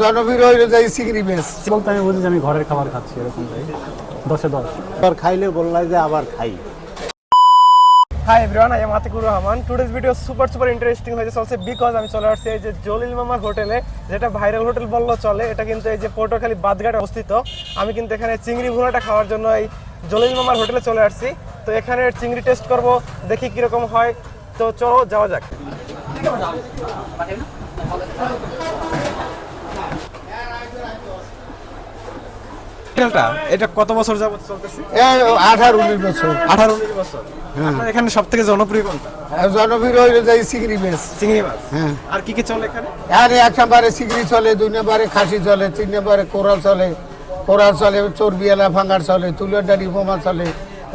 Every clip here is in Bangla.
জনপ্রিয় হইলে যাই চিংড়ি বেশ বলতে আমি বুঝি যে আমি ঘরের খাবার খাচ্ছি এরকম তাই? দশে দশ। আবার খাইলে বললাই যে আবার খাই। Hi everyone I am Atikur Rahman today's video super super interesting হয়েছে চলছে বিকজ আমি চলে আসছি এই যে জলিল মামার হোটেলে যেটা ভাইরাল হোটেল বললেও চলে। এটা কিন্তু এই যে পটুয়াখালী বাদঘাটে অবস্থিত। আমি কিন্তু এখানে চিংড়ি ভুনাটা খাওয়ার জন্য এই জলিল মামার হোটেলে চলে আসছি। তো এখানে চিংড়ি টেস্ট করব দেখি কীরকম হয়। তো চলো যাওয়া যাক। হোটেলটা এটা কত বছর যাবত চলতেছে? আঠারো উনিশ বছর। আঠারো উনিশ বছর। আপনার এখানে সব থেকে জনপ্রিয় কোনটা? জনপ্রিয় হইলে যাই চিংড়ি বেশ চিংড়ি মাছ। হ্যাঁ। আর কি কি চলে এখানে? আর এক নম্বরে চিংড়ি চলে দুই নম্বরে খাসি চলে তিন নম্বরে কোরাল চলে। কোরাল চলে চর্বিয়ালা ভাঙার চলে তুলের ডাড়ি বোমা চলে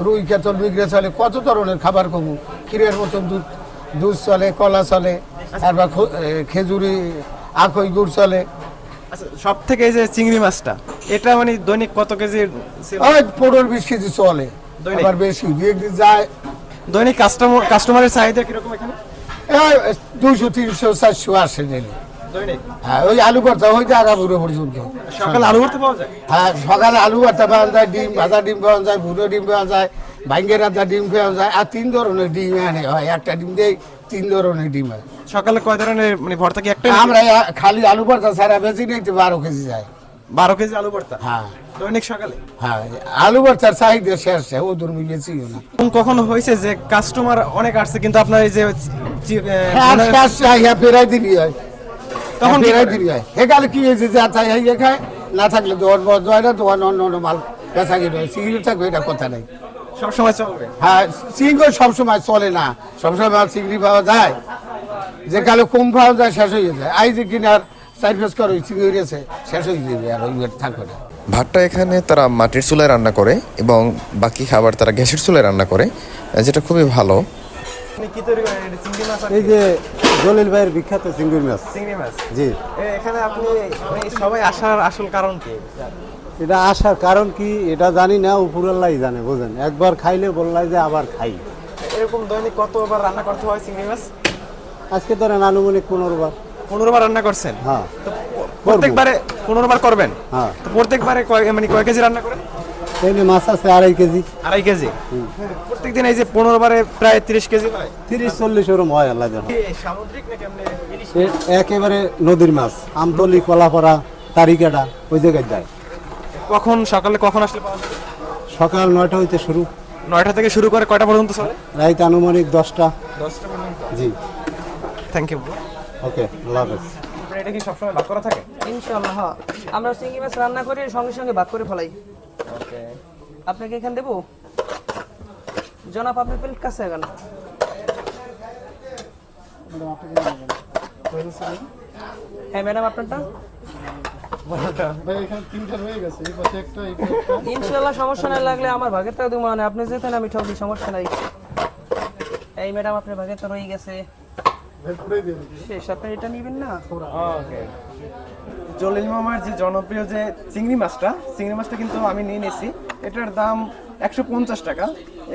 রুই কেতল মিগড়ে চলে কত ধরনের খাবার কমু? ক্ষীরের মতন দুধ দুধ চলে কলা চলে তারপর খেজুরি আখই গুড় চলে। আচ্ছা সব থেকে এই যে চিংড়ি মাছটা এটা মানে দৈনিক কত কেজি ওই পনেরো বিশ কেজি চলে। দৈনিক? আবার বেশি দু একদিন যায়। দৈনিক কাস্টমার কাস্টমারের চাহিদা কীরকম এখানে? দুইশো তিনশো চারশো আসে ডেলি। হ্যাঁ ওই আলু ভর্তা ওই যে আগামুড়ো পর্যন্ত। সকালে আলু ভর্তা পাওয়া যায়? হ্যাঁ সকালে আলু ভর্তা পাওয়া যায় ডিম ভাজা ডিম পাওয়া যায় ভুনো ডিম পাওয়া যায় ভাঙ্গের ডিম পাওয়া যায় আর তিন ধরনের ডিম আনে হয়। একটা ডিম দেয় তিন ধরনের ডিম হয়। সকালে কয় ধরনের মানে ভর্তা কি একটা? আমরা খালি আলু ভর্তা সারা বেশি নিতে বারো কেজি যায়। বারো কেজি আলু ভর্তা? হ্যাঁ। দৈনিক সকালে? হ্যাঁ আলু ভর্তার চাহিদা শেষ ও ধর্মী বেশিও না। এবং হয়েছে যে কাস্টমার অনেক আসছে কিন্তু আপনার এই যে হ্যাঁ মানে- ফেরাই হয়। তখন কি ফেরাই? হয়। হয়েছে যা খায় না থাকলে হয় না অন্য অন্য মাল বেচা কিনে সিগারেট থাকবে এটা কথা নেই। সব সময় চলবে। হ্যাঁ চিংড়ি সবসময় চলে না। সবসময় চিংড়ি পাওয়া যায়। যে কালে কম পাওয়া যায় শেষ হয়ে যায়। আই যে কিনার চার করে চিংড়ি রয়েছে শেষ হয়ে যাবে আর ওই থাকবে না। ভাতটা এখানে তারা মাটির চুলায় রান্না করে এবং বাকি খাবার তারা গ্যাসের চুলায় রান্না করে যেটা খুবই ভালো। কি তৈরি করেন? এটা চিংড়ি মাছ এই যে জলিল ভাইয়ের বিখ্যাত চিংড়ি মাছ। চিংড়ি মাছ? জি। এখানে আপনি মানে সবাই আসার আসল কারণ কি? এটা আসার কারণ কি? এটা জানি না উপরাল্লাহ জানে বুঝেন। একবার খাইলে বললাই যে আবার খাই। এরকম দৈনিক কতবার রান্না করতে হয় চিংড়ি মাছ? আজকে ধরেন আনুমানিক পনেরো বার পনেরো বার রান্না করছেন? হ্যাঁ। প্রত্যেকবারে পনেরো বার করবেন? হ্যাঁ। তো প্রত্যেকবারে মানে কয় কেজি রান্না করেন? তাইলে মাছ আছে আড়াই কেজি। আড়াই কেজি? প্রত্যেকদিন এই যে পনেরো বারে প্রায় তিরিশ কেজি হয়? তিরিশ চল্লিশ ওরম হয় আল্লাহ জানে। সামুদ্রিক একেবারে নদীর মাছ আমতলি কলাপাড়া তারিকাটা ওই জায়গায় যায়। কখন সকালে কখন আসলে সকাল নয়টা হইতে শুরু। নয়টা থেকে শুরু করে কয়টা পর্যন্ত চলে? রাত আনুমানিক দশটা। দশটা পর্যন্ত? জি। থ্যাংক ইউ ওকে আল্লাহ হাফেজ। এটা কি সবসময় ভাগ করা থাকে? ইনশাল্লাহ হ্যাঁ। আমরা চিংড়ি মাছ রান্না করে সঙ্গে সঙ্গে ভাগ করে ফেলাই। আপনাকে এখানে দেবো? জনাব আপনার প্লেট কাছে এখন হ্যাঁ ম্যাডাম। আপনারটা? ইনশাল্লাহ সমস্যা নাই লাগলে আমার ভাগের টাকা দেবো মানে আপনি যেতেন আমি ঠকি সমস্যা নাই। এই ম্যাডাম আপনার ভাগের তো রয়ে গেছে। শেষ আপনি এটা নিবেন না? ওকে। জলিল মামার যে জনপ্রিয় যে চিংড়ি মাছটা চিংড়ি মাছটা কিন্তু আমি নিয়ে নিয়েছি। এটার দাম একশো পঞ্চাশ টাকা।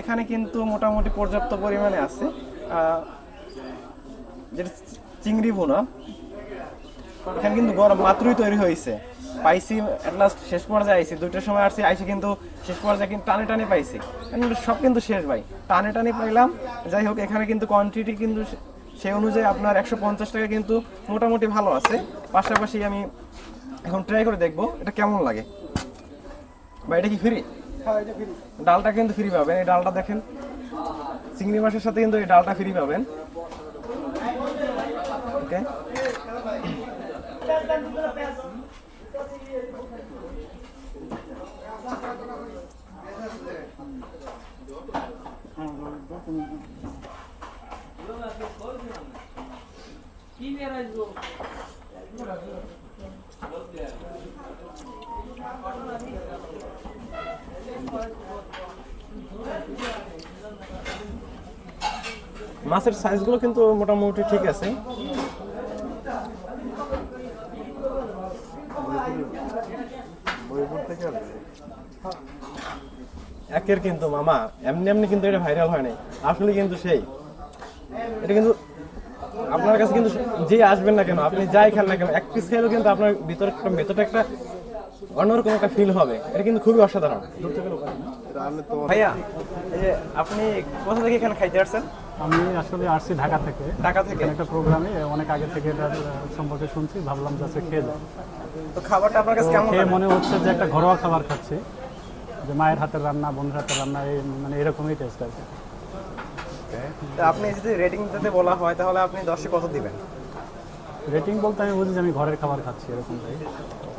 এখানে কিন্তু মোটামুটি পর্যাপ্ত পরিমাণে আছে। যেটা চিংড়ি বোনা এখানে কিন্তু গরম মাত্রই তৈরি হয়েছে। পাইছি last শেষ পর্যায়ে আইছি। দুইটার সময় আসছি আইসি কিন্তু শেষ পর্যায়ে কিন্তু টানে টানে পাইছি। সব কিন্তু শেষ ভাই। টানে টানে পাইলাম। যাই হোক, এখানে কিন্তু কোয়ান্টিটি কিন্তু সেই অনুযায়ী আপনার একশো পঞ্চাশ টাকা কিন্তু মোটামুটি ভালো আছে। পাশাপাশি আমি এখন ট্রাই করে দেখব এটা কেমন লাগে। বা এটা কি ফ্রি ডালটা কিন্তু ফ্রি পাবেন। এই ডালটা দেখেন চিংড়ি মাছের সাথে কিন্তু এই ডালটা ফ্রি পাবেন। ওকে মাছের সাইজগুলো কিন্তু মোটামুটি ঠিক আছে। একের কিন্তু মামা, এমনি এমনি কিন্তু এটা ভাইরাল হয় নাই। আসলে কিন্তু সেই। এটা কিন্তু আপনার কাছে কিন্তু যে আসবেন না কেন আপনি যাই খান না কেন এক পিস খেলেও কিন্তু আপনার ভিতরে একটা ভেতরে একটা অন্যরকম একটা ফিল হবে। এটা কিন্তু খুবই অসাধারণ। ভাইয়া এই যে আপনি কোথা থেকে এখানে খাইতে আসছেন? আমি আসলে আসছি ঢাকা থেকে। ঢাকা থেকে? একটা প্রোগ্রামে অনেক আগে থেকে এটার আহ, সম্পর্কে শুনছি ভাবলাম যাচ্ছে খেয়ে যাই। তো খাবারটা আপনার কাছে কেমন খেয়ে মনে হচ্ছে যে একটা ঘরোয়া খাবার খাচ্ছি যে মায়ের হাতের রান্না বন্ধুর হাতের রান্না এই মানে এরকমই টেস্ট কি। তো আপনি যদি রেটিং দিতে বলা হয় তাহলে আপনি দশে কত দিবেন? রেটিং বলতে আমি বুঝি যে আমি ঘরের খাবার খাচ্ছি এরকম ভাই।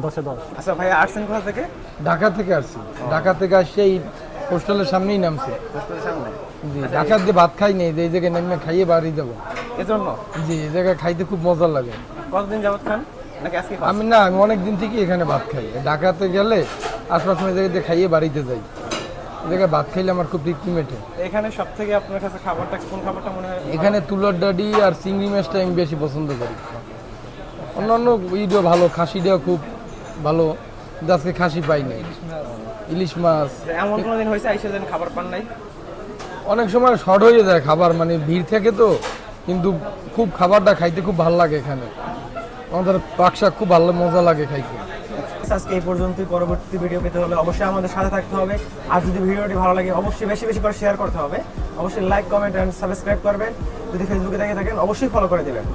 দশে দশ। আচ্ছা ভাই আসছেন কোথা থেকে? ঢাকা থেকে আসছি। ঢাকা থেকে আসছে এই হোস্টেলের সামনেই নামছে। হোস্টেলের সামনে? জি ঢাকার দিয়ে ভাত খাই নেই যে এই জায়গায় নেমে খাইয়ে বাড়ি যাব। এজন্য? জি এই জায়গায় খাইতে খুব মজা লাগে। কতদিন যাবত খান? নাকি আজকে খান? আমি না আমি অনেক দিন থেকে এখানে ভাত খাই। ঢাকাতে গেলে আশপাশ এই জায়গাতে খাইয়ে বাড়িতে যাই। এই ভাত খাইলে আমার খুব তৃপ্তি মেটে। এখানে সব থেকে আপনার কাছে খাবারটা কোন খাবারটা মনে হয় এখানে তুলোর ডাডি আর চিংড়ি মাছটা আমি বেশি পছন্দ করি। অন্যান্য ইডও ভালো খাসিটাও খুব ভালো কিন্তু আজকে খাসি পাই নাই। ইলিশ মাছ। এমন কোনো দিন হয়েছে আইসা যেন খাবার পান নাই? অনেক সময় শর্ট হয়ে যায় খাবার মানে ভিড় থাকে তো কিন্তু খুব খাবারটা খাইতে খুব ভালো লাগে এখানে। আমাদের পাকশাক খুব ভালো মজা লাগে খাইতে। আজকে এই পর্যন্তই। পরবর্তী ভিডিও পেতে হলে অবশ্যই আমাদের সাথে থাকতে হবে। আর যদি ভিডিওটি ভালো লাগে, অবশ্যই বেশি বেশি করে শেয়ার করতে হবে। অবশ্যই লাইক কমেন্ট অ্যান্ড সাবস্ক্রাইব করবেন। যদি ফেসবুকে দেখে থাকেন, অবশ্যই ফলো করে দেবেন।